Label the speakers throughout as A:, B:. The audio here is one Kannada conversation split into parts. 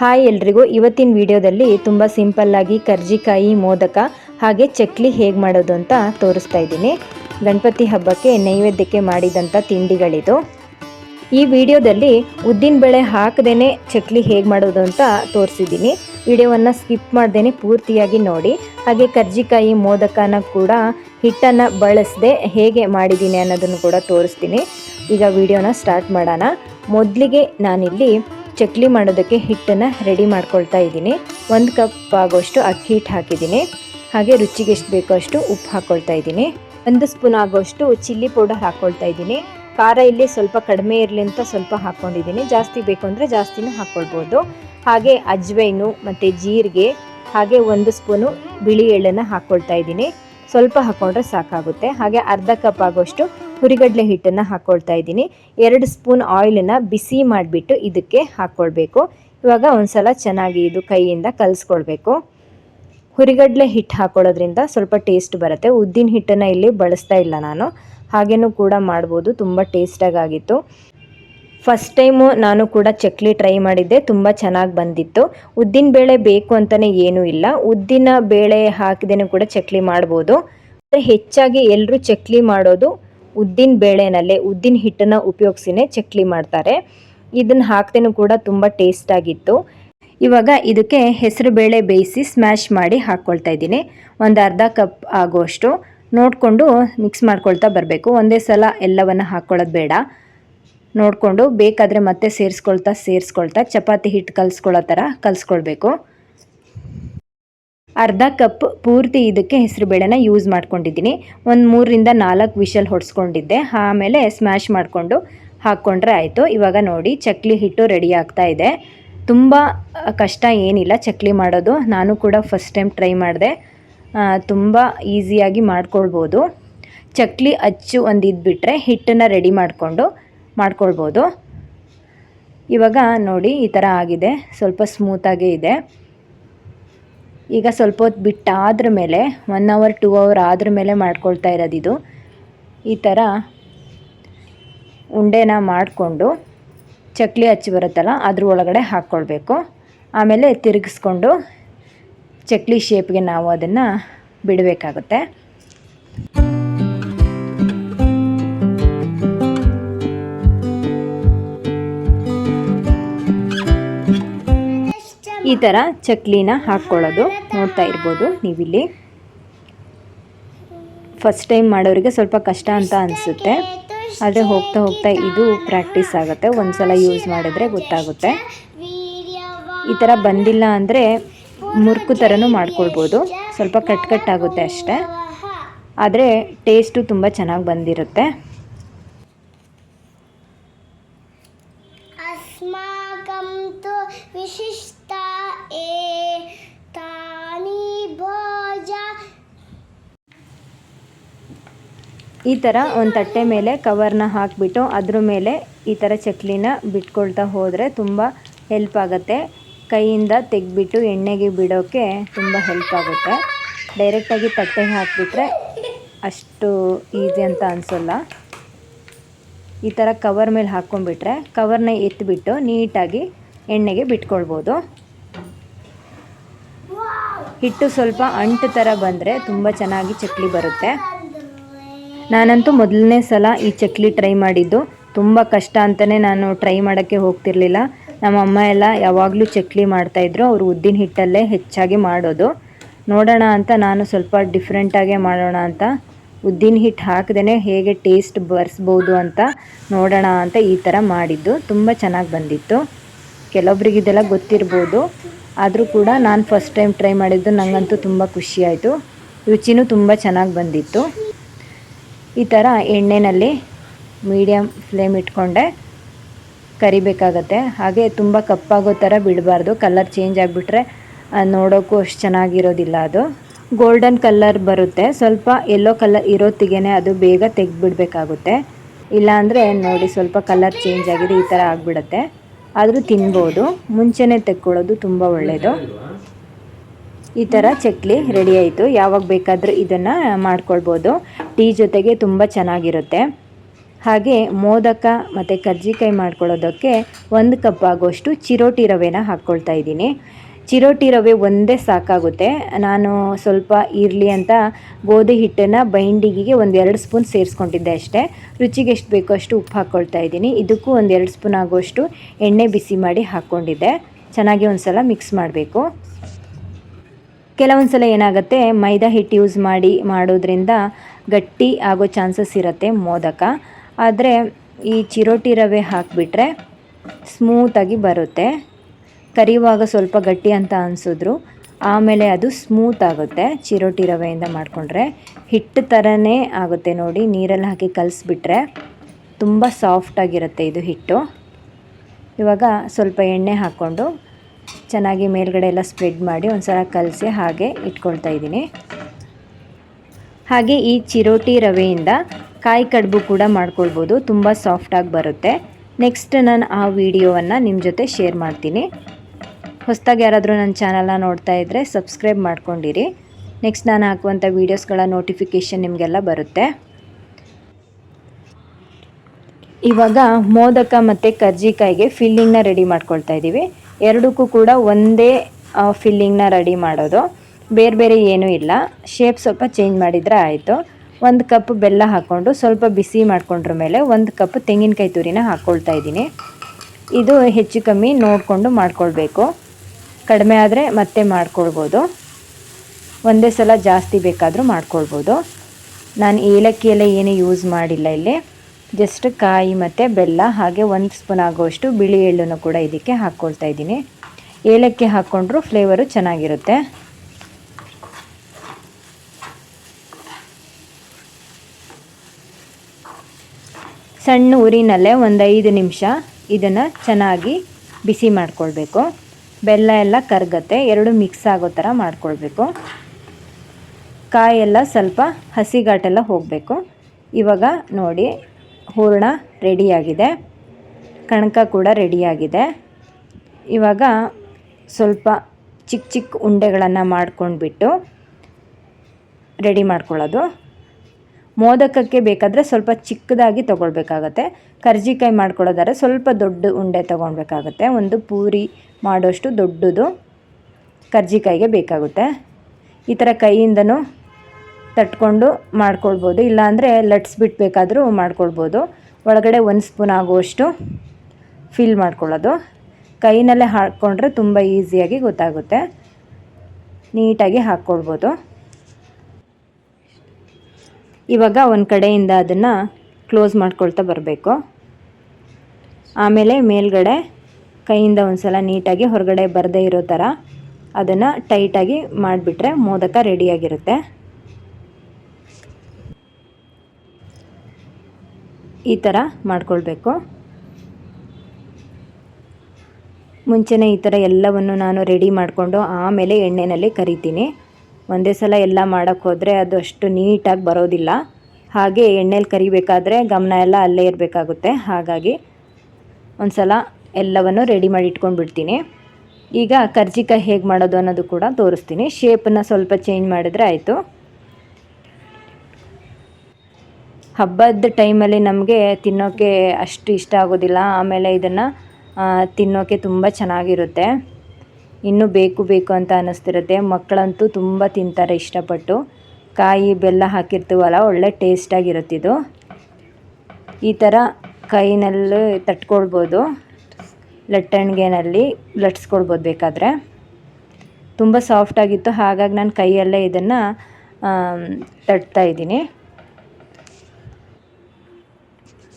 A: ಹಾಯ್ ಎಲ್ರಿಗೂ. ಇವತ್ತಿನ ವಿಡಿಯೋದಲ್ಲಿ ತುಂಬ ಸಿಂಪಲ್ಲಾಗಿ ಕರ್ಜಿಕಾಯಿ ಮೋದಕ ಹಾಗೆ ಚಕ್ಲಿ ಹೇಗೆ ಮಾಡೋದು ಅಂತ ತೋರಿಸ್ತಾ ಇದ್ದೀನಿ. ಗಣಪತಿ ಹಬ್ಬಕ್ಕೆ ನೈವೇದ್ಯಕ್ಕೆ ಮಾಡಿದಂಥ ತಿಂಡಿಗಳಿದು. ಈ ವಿಡಿಯೋದಲ್ಲಿ ಉದ್ದಿನಬೇಳೆ ಹಾಕದೇ ಚಕ್ಲಿ ಹೇಗೆ ಮಾಡೋದು ಅಂತ ತೋರಿಸಿದ್ದೀನಿ. ವಿಡಿಯೋವನ್ನು ಸ್ಕಿಪ್ ಮಾಡ್ದೇನೆ ಪೂರ್ತಿಯಾಗಿ ನೋಡಿ. ಹಾಗೆ ಕರ್ಜಿಕಾಯಿ ಮೋದಕನ ಕೂಡ ಹಿಟ್ಟನ್ನು ಬಳಸದೆ ಹೇಗೆ ಮಾಡಿದ್ದೀನಿ ಅನ್ನೋದನ್ನು ಕೂಡ ತೋರಿಸ್ತೀನಿ. ಈಗ ವಿಡಿಯೋನ ಸ್ಟಾರ್ಟ್ ಮಾಡೋಣ. ಮೊದಲಿಗೆ ನಾನಿಲ್ಲಿ ಚಕ್ಲಿ ಮಾಡೋದಕ್ಕೆ ಹಿಟ್ಟನ್ನು ರೆಡಿ ಮಾಡ್ಕೊಳ್ತಾ ಇದ್ದೀನಿ. ಒಂದು ಕಪ್ ಆಗೋಷ್ಟು ಅಕ್ಕಿ ಹಿಟ್ಟು ಹಾಕಿದ್ದೀನಿ. ಹಾಗೆ ರುಚಿಗೆ ಎಷ್ಟು ಬೇಕೋ ಅಷ್ಟು ಉಪ್ಪು ಹಾಕ್ಕೊಳ್ತಾ ಇದ್ದೀನಿ. ಒಂದು ಸ್ಪೂನ್ ಆಗೋಷ್ಟು ಚಿಲ್ಲಿ ಪೌಡರ್ ಹಾಕ್ಕೊಳ್ತಾ ಇದ್ದೀನಿ. ಖಾರ ಇಲ್ಲಿ ಸ್ವಲ್ಪ ಕಡಿಮೆ ಇರಲಿ ಅಂತ ಸ್ವಲ್ಪ ಹಾಕ್ಕೊಂಡಿದ್ದೀನಿ ಜಾಸ್ತಿ ಬೇಕು ಅಂದರೆ ಜಾಸ್ತಿನೂ ಹಾಕ್ಕೊಳ್ಬೋದು ಹಾಗೆ ಅಜ್ವೈನು ಮತ್ತು ಜೀರಿಗೆ ಹಾಗೆ ಒಂದು ಸ್ಪೂನು ಬಿಳಿ ಎಳ್ಳನ್ನು ಹಾಕ್ಕೊಳ್ತಾ ಇದ್ದೀನಿ. ಸ್ವಲ್ಪ ಹಾಕ್ಕೊಂಡ್ರೆ ಸಾಕಾಗುತ್ತೆ. ಹಾಗೆ ಅರ್ಧ ಕಪ್ ಆಗೋಷ್ಟು ಹುರಿಗಡಲೆ ಹಿಟ್ಟನ್ನು ಹಾಕ್ಕೊಳ್ತಾ ಇದ್ದೀನಿ. ಎರಡು ಸ್ಪೂನ್ ಆಯಿಲನ್ನು ಬಿಸಿ ಮಾಡಿಬಿಟ್ಟು ಇದಕ್ಕೆ ಹಾಕ್ಕೊಳ್ಬೇಕು ಇವಾಗ ಒಂದ್ಸಲ ಚೆನ್ನಾಗಿ ಇದು ಕೈಯಿಂದ ಕಲಿಸ್ಕೊಳ್ಬೇಕು. ಹುರಿಗಡಲೆ ಹಿಟ್ಟು ಹಾಕೊಳ್ಳೋದ್ರಿಂದ ಸ್ವಲ್ಪ ಟೇಸ್ಟ್ ಬರುತ್ತೆ. ಉದ್ದಿನ ಹಿಟ್ಟನ್ನು ಇಲ್ಲಿ ಬಳಸ್ತಾ ಇಲ್ಲ ನಾನು. ಹಾಗೇನೂ ಕೂಡ ಮಾಡ್ಬೋದು. ತುಂಬ ಟೇಸ್ಟಾಗಿತ್ತು ಫಸ್ಟ್ ಟೈಮು ನಾನು ಕೂಡ ಚಕ್ಲಿ ಟ್ರೈ ಮಾಡಿದ್ದೆ, ತುಂಬ ಚೆನ್ನಾಗಿ ಬಂದಿತ್ತು. ಉದ್ದಿನ ಬೇಳೆ ಬೇಕು ಅಂತಲೇ ಏನೂ ಇಲ್ಲ. ಉದ್ದಿನ ಬೇಳೆ ಹಾಕಿದೇನೂ ಕೂಡ ಚಕ್ಲಿ ಮಾಡ್ಬೋದು. ಹೆಚ್ಚಾಗಿ ಎಲ್ಲರೂ ಚಕ್ಲಿ ಮಾಡೋದು ಉದ್ದಿನ ಬೇಳೆನಲ್ಲೇ, ಉದ್ದಿನ ಹಿಟ್ಟನ್ನು ಉಪಯೋಗಿಸಿನೇ ಚಕ್ಲಿ ಮಾಡ್ತಾರೆ. ಇದನ್ನು ಹಾಕ್ದೇನೂ ಕೂಡ ತುಂಬ ಟೇಸ್ಟಾಗಿತ್ತು ಇವಾಗ ಇದಕ್ಕೆ ಹೆಸರು ಬೇಳೆ ಬೇಯಿಸಿ ಸ್ಮ್ಯಾಶ್ ಮಾಡಿ ಹಾಕ್ಕೊಳ್ತಾ ಇದ್ದೀನಿ. ಒಂದು ಅರ್ಧ ಕಪ್ ಆಗೋಷ್ಟು. ನೋಡಿಕೊಂಡು ಮಿಕ್ಸ್ ಮಾಡ್ಕೊಳ್ತಾ ಬರಬೇಕು. ಒಂದೇ ಸಲ ಎಲ್ಲವನ್ನು ಹಾಕ್ಕೊಳ್ಳೋದು ಬೇಡ. ನೋಡಿಕೊಂಡು ಬೇಕಾದರೆ ಮತ್ತೆ ಸೇರಿಸ್ಕೊಳ್ತಾ ಸೇರಿಸ್ಕೊಳ್ತಾ, ಚಪಾತಿ ಹಿಟ್ಟು ಕಲಿಸ್ಕೊಳ್ಳೋ ಥರ ಕಲಿಸ್ಕೊಳ್ಬೇಕು. ಅರ್ಧ ಕಪ್ ಪೂರ್ತಿ ಇದಕ್ಕೆ ಹೆಸರುಬೇಳೆನ ಯೂಸ್ ಮಾಡ್ಕೊಂಡಿದ್ದೀನಿ. ಒಂದು ಮೂರರಿಂದ ನಾಲ್ಕು ವಿಷಲ್ ಹೊಡೆಸ್ಕೊಂಡಿದ್ದೆ. ಆಮೇಲೆ ಸ್ಮ್ಯಾಶ್ ಮಾಡಿಕೊಂಡು ಹಾಕ್ಕೊಂಡ್ರೆ ಆಯಿತು. ಇವಾಗ ನೋಡಿ, ಚಕ್ಲಿ ಹಿಟ್ಟು ರೆಡಿ ಆಗ್ತಾ ಇದೆ. ತುಂಬ ಕಷ್ಟ ಏನಿಲ್ಲ ಚಕ್ಲಿ ಮಾಡೋದು. ನಾನು ಕೂಡ ಫಸ್ಟ್ ಟೈಮ್ ಟ್ರೈ ಮಾಡಿದೆ. ತುಂಬ ಈಸಿಯಾಗಿ ಮಾಡ್ಕೊಳ್ಬೋದು. ಚಕ್ಲಿ ಅಚ್ಚು ಒಂದು ಇದ್ಬಿಟ್ರೆ ಹಿಟ್ಟನ್ನು ರೆಡಿ ಮಾಡಿಕೊಂಡು ಮಾಡ್ಕೊಳ್ಬೋದು. ಇವಾಗ ನೋಡಿ ಈ ಥರ ಆಗಿದೆ. ಸ್ವಲ್ಪ ಸ್ಮೂತಾಗೇ ಇದೆ. ಈಗ ಸ್ವಲ್ಪ ಹೊತ್ತು ಬಿಟ್ಟಾದ್ರ ಮೇಲೆ ಒನ್ ಅವರ್ ಟೂ ಅವರ್ ಆದ್ರ ಮೇಲೆ ಮಾಡ್ಕೊಳ್ತಾ ಇರೋದು ಇದು. ಈ ಥರ ಉಂಡೆನ ಮಾಡಿಕೊಂಡು ಚಕ್ಲಿ ಹಚ್ಚಿ ಬರುತ್ತಲ್ಲ, ಅದ್ರ ಒಳಗಡೆ ಹಾಕ್ಕೊಳ್ಬೇಕು ಆಮೇಲೆ ತಿರುಗಿಸ್ಕೊಂಡು ಚಕ್ಲಿ ಶೇಪ್ಗೆ ನಾವು ಅದನ್ನು ಬಿಡಬೇಕಾಗುತ್ತೆ. ಈ ಥರ ಚಕ್ಲಿನ ಹಾಕ್ಕೊಳ್ಳೋದು ನೋಡ್ತಾ ಇರ್ಬೋದು ನೀವಿಲ್ಲಿ. ಫಸ್ಟ್ ಟೈಮ್ ಮಾಡೋರಿಗೆ ಸ್ವಲ್ಪ ಕಷ್ಟ ಅಂತ ಅನಿಸುತ್ತೆ. ಆದರೆ ಹೋಗ್ತಾ ಹೋಗ್ತಾ ಇದು ಪ್ರಾಕ್ಟೀಸ್ ಆಗುತ್ತೆ. ಒಂದು ಸಲ ಯೂಸ್ ಮಾಡಿದ್ರೆ ಗೊತ್ತಾಗುತ್ತೆ. ಈ ಥರ ಬಂದಿಲ್ಲ ಅಂದರೆ ಮುರುಕು ಥರನೂ ಮಾಡ್ಕೊಳ್ಬೋದು. ಸ್ವಲ್ಪ ಕಟ್ ಕಟ್ ಆಗುತ್ತೆ ಅಷ್ಟೇ. ಆದರೆ ಟೇಸ್ಟು ತುಂಬ ಚೆನ್ನಾಗಿ ಬಂದಿರುತ್ತೆ. ಈ ಥರ ಒಂದು ತಟ್ಟೆ ಮೇಲೆ ಕವರ್ನ ಹಾಕಿಬಿಟ್ಟು ಅದ್ರ ಮೇಲೆ ಈ ಥರ ಚಕ್ಲಿನ ಬಿಟ್ಕೊಳ್ತಾ ಹೋದರೆ ತುಂಬ ಹೆಲ್ಪ್ ಆಗುತ್ತೆ. ಕೈಯಿಂದ ತೆಗೆದ್ಬಿಟ್ಟು ಎಣ್ಣೆಗೆ ಬಿಡೋಕ್ಕೆ ತುಂಬ ಹೆಲ್ಪ್ ಆಗುತ್ತೆ. ಡೈರೆಕ್ಟಾಗಿ ತಟ್ಟೆಗೆ ಹಾಕಿಬಿಟ್ರೆ ಅಷ್ಟು ಈಸಿ ಅಂತ ಅನಿಸೋಲ್ಲ. ಈ ಥರ ಕವರ್ ಮೇಲೆ ಹಾಕ್ಕೊಂಡ್ಬಿಟ್ರೆ ಕವರ್ನ ಎತ್ತಿಬಿಟ್ಟು ನೀಟಾಗಿ ಎಣ್ಣೆಗೆ ಬಿಟ್ಕೊಳ್ಬೋದು. ಹಿಟ್ಟು ಸ್ವಲ್ಪ ಅಂಟು ಥರ ಬಂದರೆ ತುಂಬ ಚೆನ್ನಾಗಿ ಚಕ್ಲಿ ಬರುತ್ತೆ. ನಾನಂತೂ ಮೊದಲನೇ ಸಲ ಈ ಚಕ್ಲಿ ಟ್ರೈ ಮಾಡಿದ್ದು. ತುಂಬ ಕಷ್ಟ ಅಂತಲೇ ನಾನು ಟ್ರೈ ಮಾಡೋಕ್ಕೆ ಹೋಗ್ತಿರ್ಲಿಲ್ಲ. ನಮ್ಮ ಅಮ್ಮ ಎಲ್ಲ ಯಾವಾಗಲೂ ಚಕ್ಲಿ ಮಾಡ್ತಾಯಿದ್ರು ಅವರು ಉದ್ದಿನ ಹಿಟ್ಟಲ್ಲೇ ಹೆಚ್ಚಾಗಿ ಮಾಡೋದು. ನೋಡೋಣ ಅಂತ ನಾನು ಸ್ವಲ್ಪ ಡಿಫ್ರೆಂಟಾಗೇ ಮಾಡೋಣ ಅಂತ. ಉದ್ದಿನ ಹಿಟ್ಟು ಹಾಕದೇ ಹೇಗೆ ಟೇಸ್ಟ್ ಬರ್ಸ್ಬೋದು ಅಂತ ನೋಡೋಣ ಅಂತ ಈ ಥರ ಮಾಡಿದ್ದು. ತುಂಬ ಚೆನ್ನಾಗಿ ಬಂದಿತ್ತು. ಕೆಲವೊಬ್ರಿಗೆ ಇದೆಲ್ಲ ಗೊತ್ತಿರ್ಬೋದು. ಆದರೂ ಕೂಡ ನಾನು ಫಸ್ಟ್ ಟೈಮ್ ಟ್ರೈ ಮಾಡಿದ್ದು. ನನಗಂತೂ ತುಂಬ ಖುಷಿಯಾಯಿತು ರುಚಿನೂ ತುಂಬ ಚೆನ್ನಾಗಿ ಬಂದಿತ್ತು. ಈ ಥರ ಎಣ್ಣೆಯಲ್ಲಿ ಮೀಡಿಯಮ್ ಫ್ಲೇಮ್ ಇಟ್ಕೊಂಡೆ ಕರಿಬೇಕಾಗತ್ತೆ. ಹಾಗೆ ತುಂಬ ಕಪ್ಪಾಗೋ ಥರ ಬಿಡಬಾರ್ದು. ಕಲರ್ ಚೇಂಜ್ ಆಗಿಬಿಟ್ರೆ ನೋಡೋಕ್ಕೂ ಅಷ್ಟು ಚೆನ್ನಾಗಿರೋದಿಲ್ಲ ಅದು. ಗೋಲ್ಡನ್ ಕಲರ್ ಬರುತ್ತೆ. ಸ್ವಲ್ಪ ಎಲ್ಲೋ ಕಲರ್ ಇರೋತ್ತಿಗೆ ಅದು ಬೇಗ ತೆಗೆದ್ಬಿಡ್ಬೇಕಾಗುತ್ತೆ. ಇಲ್ಲಾಂದರೆ ನೋಡಿ ಸ್ವಲ್ಪ ಕಲರ್ ಚೇಂಜ್ ಆಗಿದೆ, ಈ ಥರ ಆಗಿಬಿಡತ್ತೆ. ಆದರೂ ತಿನ್ಬೋದು. ಮುಂಚೆನೇ ತೆಕ್ಕೊಳ್ಳೋದು ತುಂಬ ಒಳ್ಳೆಯದು ಈ ಥರ ಚಕ್ಲಿ ರೆಡಿ ಆಯಿತು. ಯಾವಾಗ ಬೇಕಾದರೂ ಇದನ್ನು ಮಾಡ್ಕೊಳ್ಬೋದು. ಟೀ ಜೊತೆಗೆ ತುಂಬ ಚೆನ್ನಾಗಿರುತ್ತೆ. ಹಾಗೆ ಮೋದಕ ಮತ್ತು ಕರ್ಜಿಕಾಯಿ ಮಾಡ್ಕೊಳ್ಳೋದಕ್ಕೆ ಒಂದು ಕಪ್ ಆಗೋಷ್ಟು ಚಿರೋಟಿ ರವೆನ ಹಾಕ್ಕೊಳ್ತಾ ಇದ್ದೀನಿ. ಚಿರೋಟಿ ರವೆ ಒಂದೇ ಸಾಕಾಗುತ್ತೆ. ನಾನು ಸ್ವಲ್ಪ ಇರಲಿ ಅಂತ ಗೋಧಿ ಹಿಟ್ಟನ್ನು ಬೈಂಡಿಗೆಗೆ ಒಂದು ಎರಡು ಸ್ಪೂನ್ ಸೇರಿಸ್ಕೊಂಡಿದ್ದೆ ಅಷ್ಟೇ. ರುಚಿಗೆ ಎಷ್ಟು ಬೇಕೋ ಅಷ್ಟು ಉಪ್ಪು ಹಾಕ್ಕೊಳ್ತಾ ಇದ್ದೀನಿ. ಇದಕ್ಕೂ ಒಂದು ಎರಡು ಸ್ಪೂನ್ ಆಗೋಷ್ಟು ಎಣ್ಣೆ ಬಿಸಿ ಮಾಡಿ ಹಾಕ್ಕೊಂಡಿದ್ದೆ. ಚೆನ್ನಾಗಿ ಒಂದು ಸಲ ಮಿಕ್ಸ್ ಮಾಡಬೇಕು. ಕೆಲವೊಂದು ಸಲ ಏನಾಗುತ್ತೆ, ಮೈದಾ ಹಿಟ್ಟು ಯೂಸ್ ಮಾಡಿ, ಮಾಡೋದ್ರಿಂದ ಗಟ್ಟಿ ಆಗೋ ಚಾನ್ಸಸ್ ಇರುತ್ತೆ ಮೋದಕ. ಆದರೆ ಈ ಚಿರೋಟಿ ರವೆ ಹಾಕಿಬಿಟ್ರೆ ಸ್ಮೂತಾಗಿ ಬರುತ್ತೆ. ಕರಿಯುವಾಗ ಸ್ವಲ್ಪ ಗಟ್ಟಿ ಅಂತ ಅನಿಸಿದ್ರು. ಆಮೇಲೆ ಅದು ಸ್ಮೂತ್ ಆಗುತ್ತೆ ಚಿರೋಟಿ ರವೆಯಿಂದ ಮಾಡಿಕೊಂಡ್ರೆ. ಹಿಟ್ಟು ಥರನೇ ಆಗುತ್ತೆ ನೋಡಿ, ನೀರಲ್ಲಿ ಹಾಕಿ ಕಲಿಸ್ಬಿಟ್ರೆ ತುಂಬ ಸಾಫ್ಟಾಗಿರುತ್ತೆ ಇದು ಹಿಟ್ಟು. ಇವಾಗ ಸ್ವಲ್ಪ ಎಣ್ಣೆ ಹಾಕ್ಕೊಂಡು ಚೆನ್ನಾಗಿ ಮೇಲ್ಗಡೆ ಎಲ್ಲ ಸ್ಪ್ರೆಡ್ ಮಾಡಿ ಒಂದು ಸಲ ಕಲಸಿ ಹಾಗೆ ಇಟ್ಕೊಳ್ತಾ ಇದ್ದೀನಿ. ಹಾಗೆ ಈ ಚಿರೋಟಿ ರವೆಯಿಂದ ಕಾಯಿ ಕಡುಬು ಕೂಡ ಮಾಡ್ಕೊಳ್ಬೋದು, ತುಂಬ ಸಾಫ್ಟಾಗಿ ಬರುತ್ತೆ. ನೆಕ್ಸ್ಟ್ ನಾನು ಆ ವಿಡಿಯೋವನ್ನು ನಿಮ್ಮ ಜೊತೆ ಶೇರ್ ಮಾಡ್ತೀನಿ. ಹೊಸದಾಗಿ ಯಾರಾದರೂ ನನ್ನ ಚಾನಲ್ನ ನೋಡ್ತಾ ಇದ್ದರೆ ಸಬ್ಸ್ಕ್ರೈಬ್ ಮಾಡ್ಕೊಂಡಿರಿ. ನೆಕ್ಸ್ಟ್ ನಾನು ಹಾಕುವಂಥ ವೀಡಿಯೋಸ್ಗಳ ನೋಟಿಫಿಕೇಷನ್ ನಿಮಗೆಲ್ಲ ಬರುತ್ತೆ. ಇವಾಗ ಮೋದಕ ಮತ್ತು ಕರ್ಜಿಕಾಯಿಗೆ ಫಿಲ್ಲಿಂಗ್ನ ರೆಡಿ ಮಾಡ್ಕೊಳ್ತಾ ಇದ್ದೀವಿ ಎರಡಕ್ಕೂ ಕೂಡ ಒಂದೇ ಫಿಲ್ಲಿಂಗ್ನ ರೆಡಿ ಮಾಡೋದು. ಬೇರೆ ಬೇರೆ ಏನೂ ಇಲ್ಲ. ಶೇಪ್ ಸ್ವಲ್ಪ ಚೇಂಜ್ ಮಾಡಿದರೆ ಆಯಿತು. ಒಂದು ಕಪ್ ಬೆಲ್ಲ ಹಾಕ್ಕೊಂಡು ಸ್ವಲ್ಪ ಬಿಸಿ ಮಾಡ್ಕೊಂಡ್ರ ಮೇಲೆ ಒಂದು ಕಪ್ ತೆಂಗಿನಕಾಯಿ ತುರಿನ ಹಾಕ್ಕೊಳ್ತಾ ಇದ್ದೀನಿ. ಇದು ಹೆಚ್ಚು ಕಮ್ಮಿ ನೋಡಿಕೊಂಡು ಮಾಡ್ಕೊಳ್ಬೇಕು. ಕಡಿಮೆ ಆದರೆ ಮತ್ತೆ ಮಾಡ್ಕೊಳ್ಬೋದು. ಒಂದೇ ಸಲ ಜಾಸ್ತಿ ಬೇಕಾದರೂ ಮಾಡ್ಕೊಳ್ಬೋದು. ನಾನು ಏಲಕ್ಕಿ ಎಲ್ಲ ಏನೂ ಯೂಸ್ ಮಾಡಿಲ್ಲ ಇಲ್ಲಿ. ಜಸ್ಟ್ ಕಾಯಿ ಮತ್ತು ಬೆಲ್ಲ, ಹಾಗೆ ಒಂದು ಸ್ಪೂನ್ ಆಗುವಷ್ಟು ಬಿಳಿ ಎಳ್ಳನ್ನು ಕೂಡ ಇದಕ್ಕೆ ಹಾಕ್ಕೊಳ್ತಾ ಇದ್ದೀನಿ. ಏಲಕ್ಕಿ ಹಾಕ್ಕೊಂಡ್ರೂ ಫ್ಲೇವರು ಚೆನ್ನಾಗಿರುತ್ತೆ. ಸಣ್ಣ ಉರಿನಲ್ಲೇ ಒಂದು ಐದು ನಿಮಿಷ ಇದನ್ನು ಚೆನ್ನಾಗಿ ಬಿಸಿ ಮಾಡ್ಕೊಳ್ಬೇಕು. ಬೆಲ್ಲ ಎಲ್ಲ ಕರಗತ್ತೆ, ಎರಡು ಮಿಕ್ಸ್ ಆಗೋ ಥರ ಮಾಡ್ಕೊಳ್ಬೇಕು. ಕಾಯೆಲ್ಲ ಸ್ವಲ್ಪ ಹಸಿಗಾಟೆಲ್ಲ ಹೋಗಬೇಕು. ಇವಾಗ ನೋಡಿ ಹೂರಣ ರೆಡಿಯಾಗಿದೆ. ಕಣಕ ಕೂಡ ರೆಡಿಯಾಗಿದೆ. ಇವಾಗ ಸ್ವಲ್ಪ ಚಿಕ್ಕ ಚಿಕ್ಕ ಉಂಡೆಗಳನ್ನು ಮಾಡ್ಕೊಂಡ್ಬಿಟ್ಟು ರೆಡಿ ಮಾಡ್ಕೊಳ್ಳೋದು. ಮೋದಕಕ್ಕೆ ಬೇಕಾದರೆ ಸ್ವಲ್ಪ ಚಿಕ್ಕದಾಗಿ ತೊಗೊಳ್ಬೇಕಾಗತ್ತೆ. ಕರ್ಜಿಕಾಯಿ ಮಾಡ್ಕೊಳ್ಳೋದಾದ್ರೆ ಸ್ವಲ್ಪ ದೊಡ್ಡ ಉಂಡೆ ತೊಗೊಳ್ಬೇಕಾಗತ್ತೆ. ಒಂದು ಪೂರಿ ಮಾಡೋಷ್ಟು ದೊಡ್ಡದು ಕರ್ಜಿಕಾಯಿಗೆ ಬೇಕಾಗುತ್ತೆ. ಈ ಥರ ಕೈಯಿಂದನೂ ತಟ್ಕೊಂಡು ಮಾಡ್ಕೊಳ್ಬೋದು. ಇಲ್ಲಾಂದರೆ ಲಟ್ಸ್ ಬೇಕಾದರೂ ಮಾಡ್ಕೊಳ್ಬೋದು. ಒಳಗಡೆ ಒಂದು ಸ್ಪೂನ್ ಆಗುವಷ್ಟು ಫಿಲ್ ಮಾಡ್ಕೊಳ್ಳೋದು. ಕೈನಲ್ಲೇ ಹಾಕ್ಕೊಂಡ್ರೆ ತುಂಬ ಈಸಿಯಾಗಿ ಗೊತ್ತಾಗುತ್ತೆ. ನೀಟಾಗಿ ಹಾಕ್ಕೊಳ್ಬೋದು. ಇವಾಗ ಒಂದು ಕಡೆಯಿಂದ ಅದನ್ನು ಕ್ಲೋಸ್ ಮಾಡ್ಕೊಳ್ತಾ ಬರಬೇಕು. ಆಮೇಲೆ ಮೇಲ್ಗಡೆ ಕೈಯಿಂದ ಒಂದು ಸಲ ನೀಟಾಗಿ ಹೊರಗಡೆ ಬರದೇ ಇರೋ ಥರ ಅದನ್ನು ಟೈಟಾಗಿ ಮಾಡಿಬಿಟ್ರೆ ಮೋದಕ ರೆಡಿಯಾಗಿರುತ್ತೆ. ಈ ಥರ ಮಾಡ್ಕೊಳ್ಬೇಕು. ಮುಂಚೆನೇ ಈ ಥರ ಎಲ್ಲವನ್ನು ನಾನು ರೆಡಿ ಮಾಡಿಕೊಂಡು ಆಮೇಲೆ ಎಣ್ಣೆಯಲ್ಲಿ ಕರಿತೀನಿ. ಒಂದೇ ಸಲ ಎಲ್ಲ ಮಾಡೋಕ್ಕೆ ಹೋದರೆ ಅದು ಅಷ್ಟು ನೀಟಾಗಿ ಬರೋದಿಲ್ಲ. ಹಾಗೆ ಎಣ್ಣೆಲಿ ಕರಿಬೇಕಾದ್ರೆ ಗಮನ ಎಲ್ಲ ಅಲ್ಲೇ ಇರಬೇಕಾಗುತ್ತೆ. ಹಾಗಾಗಿ ಒಂದು ಸಲ ಎಲ್ಲವನ್ನು ರೆಡಿ ಮಾಡಿ ಇಟ್ಕೊಂಡು ಬಿಡ್ತೀನಿ ಈಗ ಕರ್ಜಿಕಾಯಿ ಹೇಗೆ ಮಾಡೋದು ಅನ್ನೋದು ಕೂಡ ತೋರಿಸ್ತೀನಿ. ಶೇಪನ್ನು ಸ್ವಲ್ಪ ಚೇಂಜ್ ಮಾಡಿದ್ರೆ ಆಯಿತು. ಹಬ್ಬದ ಟೈಮಲ್ಲಿ ನಮಗೆ ತಿನ್ನೋಕ್ಕೆ ಅಷ್ಟು ಇಷ್ಟ ಆಗೋದಿಲ್ಲ. ಆಮೇಲೆ ಇದನ್ನು ತಿನ್ನೋಕ್ಕೆ ತುಂಬ ಚೆನ್ನಾಗಿರುತ್ತೆ. ಇನ್ನೂ ಬೇಕು ಬೇಕು ಅಂತ ಅನ್ನಿಸ್ತಿರುತ್ತೆ. ಮಕ್ಕಳಂತೂ ತುಂಬ ತಿಂತಾರೆ ಇಷ್ಟಪಟ್ಟು. ಕಾಯಿ ಬೆಲ್ಲ ಹಾಕಿರ್ತೀವಲ್ಲ, ಒಳ್ಳೆ ಟೇಸ್ಟಾಗಿರುತ್ತಿದ್ದು ಈ ಥರ ಕೈನಲ್ಲಿ ತಟ್ಕೊಳ್ಬೋದು. ಲಟ್ಟಣಿಗೆನಲ್ಲಿ ಲಟ್ಸ್ಕೊಳ್ಬೋದು ಬೇಕಾದರೆ. ತುಂಬ ಸಾಫ್ಟಾಗಿತ್ತು ಹಾಗಾಗಿ ನಾನು ಕೈಯಲ್ಲೇ ಇದನ್ನು ತಟ್ತಾ ಇದ್ದೀನಿ.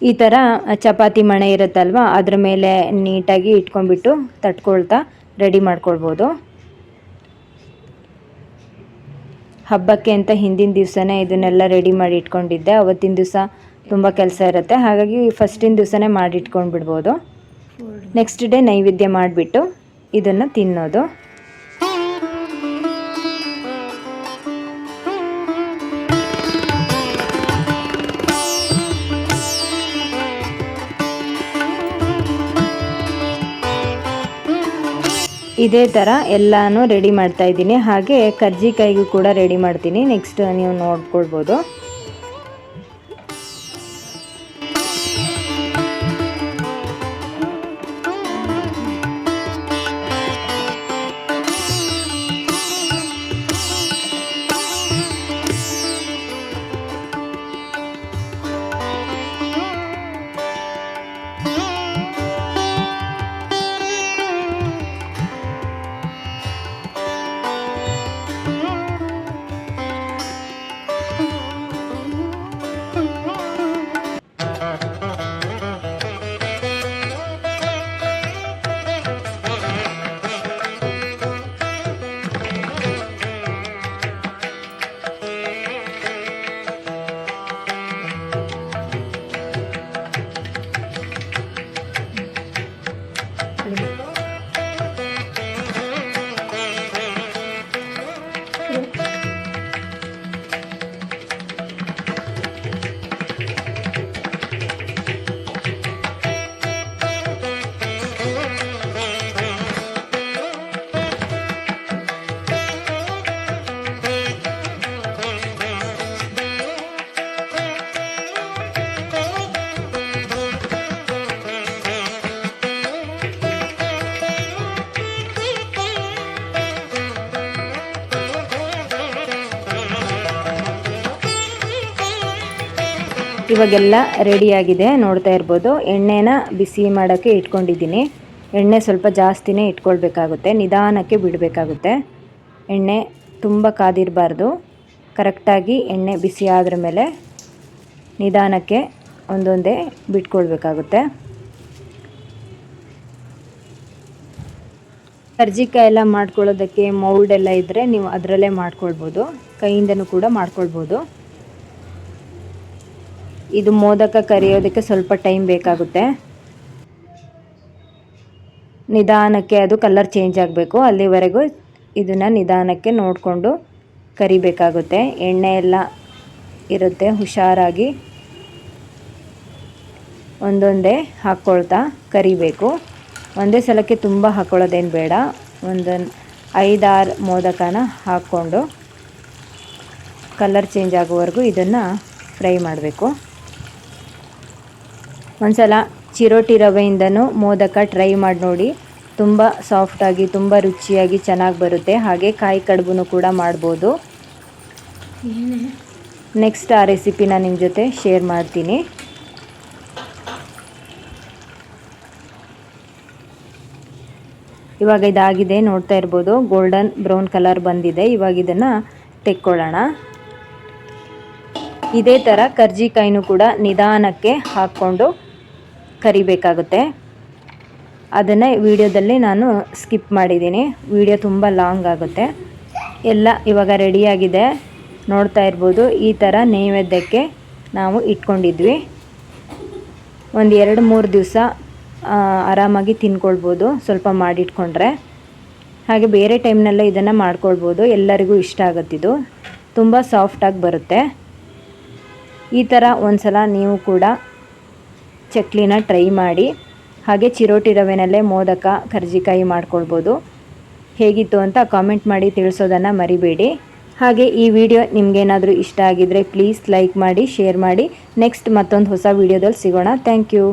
A: ಈ ಥರ ಚಪಾತಿ ಮಣೆ ಇರುತ್ತಲ್ವ ಅದ್ರ ಮೇಲೆ ನೀಟಾಗಿ ಇಟ್ಕೊಂಡ್ಬಿಟ್ಟು ತಟ್ಕೊಳ್ತಾ ರೆಡಿ ಮಾಡ್ಕೊಳ್ಬೋದು. ಹಬ್ಬಕ್ಕೆ ಅಂತ ಹಿಂದಿನ ದಿವಸನೇ ಇದನ್ನೆಲ್ಲ ರೆಡಿ ಮಾಡಿ ಇಟ್ಕೊಂಡಿದ್ದೆ. ಅವತ್ತಿನ ದಿವಸ ತುಂಬ ಕೆಲಸ ಇರುತ್ತೆ. ಹಾಗಾಗಿ ಫಸ್ಟಿನ ದಿವಸನೇ ಮಾಡಿ ಇಟ್ಕೊಂಡು ಬಿಡ್ಬೋದು ನೆಕ್ಸ್ಟ್ ಡೇ ನೈವೇದ್ಯ ಮಾಡಿಬಿಟ್ಟು ಇದನ್ನು ತಿನ್ನೋದು. ಇದೇ ಥರ ಎಲ್ಲನೂ ರೆಡಿ ಮಾಡ್ತಾ ಇದ್ದೀನಿ. ಹಾಗೆ ಕರ್ಜಿಕಾಯಿಗೂ ಕೂಡ ರೆಡಿ ಮಾಡ್ತೀನಿ. ನೆಕ್ಸ್ಟ್ ನೀವು ನೋಡ್ಕೊಳ್ಬೋದು. ಇವಾಗೆಲ್ಲ ರೆಡಿಯಾಗಿದೆ ನೋಡ್ತಾ ಇರ್ಬೋದು. ಎಣ್ಣೆನ ಬಿಸಿ ಮಾಡೋಕ್ಕೆ ಇಟ್ಕೊಂಡಿದ್ದೀನಿ. ಎಣ್ಣೆ ಸ್ವಲ್ಪ ಜಾಸ್ತಿನೇ ಇಟ್ಕೊಳ್ಬೇಕಾಗುತ್ತೆ. ನಿಧಾನಕ್ಕೆ ಬಿಡಬೇಕಾಗುತ್ತೆ. ಎಣ್ಣೆ ತುಂಬ ಕಾದಿರಬಾರ್ದು. ಕರೆಕ್ಟಾಗಿ ಎಣ್ಣೆ ಬಿಸಿ ಆದ್ರ ಮೇಲೆ ನಿಧಾನಕ್ಕೆ ಒಂದೊಂದೇ ಬಿಟ್ಕೊಳ್ಬೇಕಾಗುತ್ತೆ. ಕರ್ಜಿಕಾಯಿ ಎಲ್ಲ ಮಾಡ್ಕೊಳ್ಳೋದಕ್ಕೆ ಮೌಲ್ಡ್ ಎಲ್ಲ ಇದ್ದರೆ ನೀವು ಅದರಲ್ಲೇ ಮಾಡ್ಕೊಳ್ಬೋದು. ಕೈಯಿಂದನೂ ಕೂಡ ಮಾಡ್ಕೊಳ್ಬೋದು. ಇದು ಮೋದಕ ಕರಿಯೋದಕ್ಕೆ ಸ್ವಲ್ಪ ಟೈಮ್ ಬೇಕಾಗುತ್ತೆ. ನಿಧಾನಕ್ಕೆ ಅದು ಕಲರ್ ಚೇಂಜ್ ಆಗಬೇಕು. ಅಲ್ಲಿವರೆಗೂ ಇದನ್ನು ನಿಧಾನಕ್ಕೆ ನೋಡಿಕೊಂಡು ಕರಿಬೇಕಾಗುತ್ತೆ. ಎಣ್ಣೆ ಎಲ್ಲ ಇರುತ್ತೆ, ಹುಷಾರಾಗಿ ಒಂದೊಂದೇ ಹಾಕ್ಕೊಳ್ತಾ ಕರಿಬೇಕು. ಒಂದೇ ಸಲಕ್ಕೆ ತುಂಬ ಹಾಕ್ಕೊಳ್ಳೋದೇನು ಬೇಡ. ಒಂದೊಂದು ಐದಾರು ಮೋದಕನ ಹಾಕ್ಕೊಂಡು ಕಲರ್ ಚೇಂಜ್ ಆಗೋವರೆಗೂ ಇದನ್ನು ಫ್ರೈ ಮಾಡಬೇಕು. ಒಂದ್ಸಲ ಚಿರೋಟಿ ರವೆಯಿಂದನೂ ಮೋದಕ ಟ್ರೈ ಮಾಡಿ ನೋಡಿ. ತುಂಬ ಸಾಫ್ಟಾಗಿ ತುಂಬ ರುಚಿಯಾಗಿ ಚೆನ್ನಾಗಿ ಬರುತ್ತೆ. ಹಾಗೆ ಕಾಯಿ ಕಡುಬು ಕೂಡ ಮಾಡ್ಬೋದು. ನೆಕ್ಸ್ಟ್ ಆ ರೆಸಿಪಿನ ನಿಮ್ಮ ಜೊತೆ ಶೇರ್ ಮಾಡ್ತೀನಿ. ಇವಾಗ ಇದಾಗಿದೆ ನೋಡ್ತಾ ಇರ್ಬೋದು. ಗೋಲ್ಡನ್ ಬ್ರೌನ್ ಕಲರ್ ಬಂದಿದೆ. ಇವಾಗ ಇದನ್ನು ತೆಕ್ಕೊಳ್ಳೋಣ. ಇದೇ ಥರ ಕರ್ಜಿಕಾಯಿನೂ ಕೂಡ ನಿಧಾನಕ್ಕೆ ಹಾಕ್ಕೊಂಡು ಕರಿಬೇಕಾಗುತ್ತೆ. ಅದನ್ನು ವಿಡಿಯೋದಲ್ಲಿ ನಾನು ಸ್ಕಿಪ್ ಮಾಡಿದ್ದೀನಿ. ವಿಡಿಯೋ ತುಂಬ ಲಾಂಗ್ ಆಗುತ್ತೆ. ಎಲ್ಲ ಇವಾಗ ರೆಡಿಯಾಗಿದೆ ನೋಡ್ತಾ ಇರ್ಬೋದು. ಈ ಥರ ನೈವೇದ್ಯಕ್ಕೆ ನಾವು ಇಟ್ಕೊಂಡಿದ್ವಿ. ಒಂದು ಎರಡು ಮೂರು ದಿವಸ ಆರಾಮಾಗಿ ತಿನ್ಕೊಳ್ಬೋದು. ಸ್ವಲ್ಪ ಮಾಡಿಟ್ಕೊಂಡ್ರೆ. ಹಾಗೆ ಬೇರೆ ಟೈಮ್ನಲ್ಲೇ ಇದನ್ನು ಮಾಡ್ಕೊಳ್ಬೋದು. ಎಲ್ಲರಿಗೂ ಇಷ್ಟ ಆಗುತ್ತಿದ್ದು ತುಂಬ ಸಾಫ್ಟಾಗಿ ಬರುತ್ತೆ. ಈ ಥರ ಒಂದು ಸಲ ನೀವು ಕೂಡ ಚಕ್ಲಿನ ಟ್ರೈ ಮಾಡಿ. ಹಾಗೆ ಚಿರೋಟಿ ರವೆನಲ್ಲೇ ಮೋದಕ, ಕರ್ಜಿಕಾಯಿ ಮಾಡ್ಕೊಳ್ಬೋದು. ಹೇಗಿತ್ತು ಅಂತ ಕಾಮೆಂಟ್ ಮಾಡಿ ತಿಳಿಸೋದನ್ನು ಮರಿಬೇಡಿ. ಹಾಗೆ ಈ ವಿಡಿಯೋ ನಿಮಗೇನಾದರೂ ಇಷ್ಟ ಆಗಿದ್ದರೆ ಪ್ಲೀಸ್ ಲೈಕ್ ಮಾಡಿ, ಶೇರ್ ಮಾಡಿ. ನೆಕ್ಸ್ಟ್ ಮತ್ತೊಂದು ಹೊಸ ವಿಡಿಯೋದಲ್ಲಿ ಸಿಗೋಣ. Thank you.